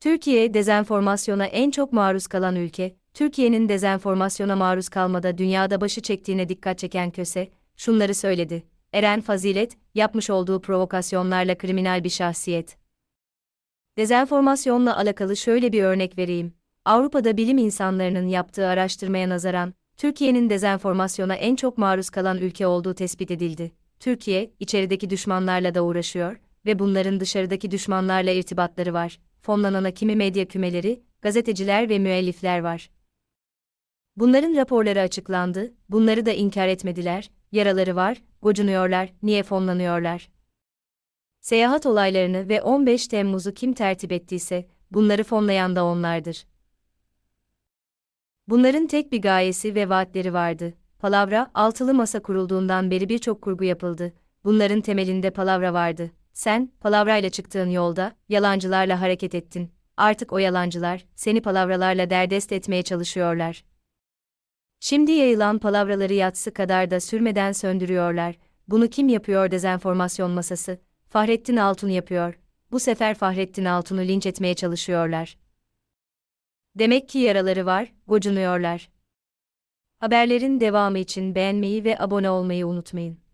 Türkiye dezenformasyona en çok maruz kalan ülke. Türkiye'nin dezenformasyona maruz kalmada dünyada başı çektiğine dikkat çeken Köse, şunları söyledi. Eren Fazilet, yapmış olduğu provokasyonlarla kriminal bir şahsiyet. Dezenformasyonla alakalı şöyle bir örnek vereyim. Avrupa'da bilim insanlarının yaptığı araştırmaya nazaran, Türkiye'nin dezenformasyona en çok maruz kalan ülke olduğu tespit edildi. Türkiye, içerideki düşmanlarla da uğraşıyor ve bunların dışarıdaki düşmanlarla irtibatları var. Fonlanan kimi medya kümeleri, gazeteciler ve müellifler var. Bunların raporları açıklandı, bunları da inkar etmediler, yaraları var, gocunuyorlar, niye fonlanıyorlar? Seyahat olaylarını ve 15 Temmuz'u kim tertip ettiyse, bunları fonlayan da onlardır. Bunların tek bir gayesi ve vaatleri vardı. Palavra, altılı masa kurulduğundan beri birçok kurgu yapıldı. Bunların temelinde palavra vardı. Sen, palavrayla çıktığın yolda, yalancılarla hareket ettin. Artık o yalancılar, seni palavralarla derdest etmeye çalışıyorlar. Şimdi yayılan palavraları yatsı kadar da sürmeden söndürüyorlar. Bunu kim yapıyor dezenformasyon masası? Fahrettin Altun yapıyor. Bu sefer Fahrettin Altun'u linç etmeye çalışıyorlar. Demek ki yaraları var, gocunuyorlar. Haberlerin devamı için beğenmeyi ve abone olmayı unutmayın.